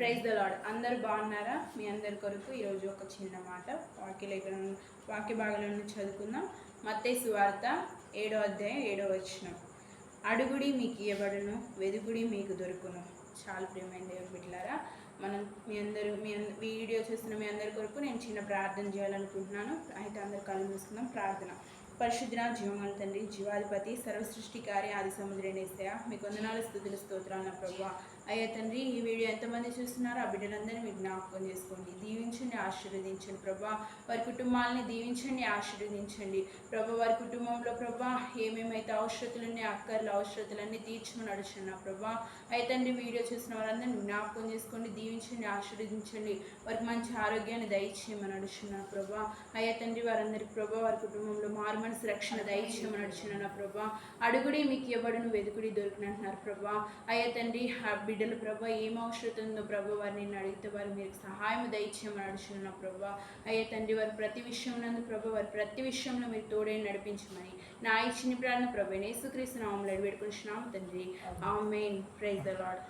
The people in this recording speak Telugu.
ప్రైజ్ ద లాడ్ అందరు బాగున్నారా? మీ అందరి కొరకు ఈరోజు ఒక చిన్న మాట. వాక్య లేఖన వాక్య భాగంలో చదువుకుందాం. మత్తే సువార్త ఏడో అధ్యాయం ఏడో వచనం. అడుగుడి మీకు ఇవ్వబడును వెదుగుడి మీకు దొరుకును. చాలా ప్రియమైన దేవుడు బిడ్డలారా మనం మీ అందరూ మీ అంద- మీ వీడియో చూస్తున్న మీ అందరి కొరకు నేను చిన్న ప్రార్థన చేయాలనుకుంటున్నాను. అయితే అందరు కళ్ళు మూసుకుందాం ప్రార్థన. పరిశుద్ర జీవమాన తండ్రి జీవాధిపతి సర్వసృష్టికారి ఆది సముద్రేనేస్తయా మీకు వందనాలు స్థుతులు స్తోత్రాలు నా ప్రభు అయ్యా తండ్రి ఈ వీడియో ఎంతమంది చూస్తున్నారో ఆ బిడ్డలందరినీ మీరు జ్ఞాపకం చేసుకోండి. దీవించండి ఆశీర్వదించండి. ప్రభా వారి కుటుంబాలని దీవించండి ఆశీర్వదించండి. ప్రభా వారి కుటుంబంలో ప్రభా ఏమేమైతే అవసరతులున్నాయి అక్కర్లు అవసరతులన్నీ తీర్చుకుని నడుచున్నా ప్రభా అయితే తండ్రి వీడియో చూసిన వారందరినీ జ్ఞాపకం చేసుకోండి దీవించండి ఆశీర్వదించండి. వారికి మంచి ఆరోగ్యాన్ని దయచేయమని నడుచున్నా ప్రభా అయ్యా తండ్రి వారందరికి ప్రభా వారి కుటుంబంలో మారు మనసు రక్షణ దయచేయమని నడుచున్నాను. ప్రభా అడుగుడి మీకు ఎవడును వెదుకుడి దొరికినంటున్నారు ప్రభా అయ్యా తండ్రి ఆ బిడ్డలు ప్రభా ఏం అవసరం ఉందో ప్రభా వారిని అడిగితే వారు మీరు సహాయం దయచేయమని అడుచున్నా ప్రభా. అయ్యా తండ్రి వారి ప్రతి విషయం నందు ప్రభా వారి ప్రతి విషయంలో మీరు తోడే నడిపించమని నా ఇచ్చిన ప్రార్థన ప్రభు యేసుక్రీస్తు నామంలో పెట్టుకుంటున్నాము తండ్రి. ఆమెన్. Praise the lord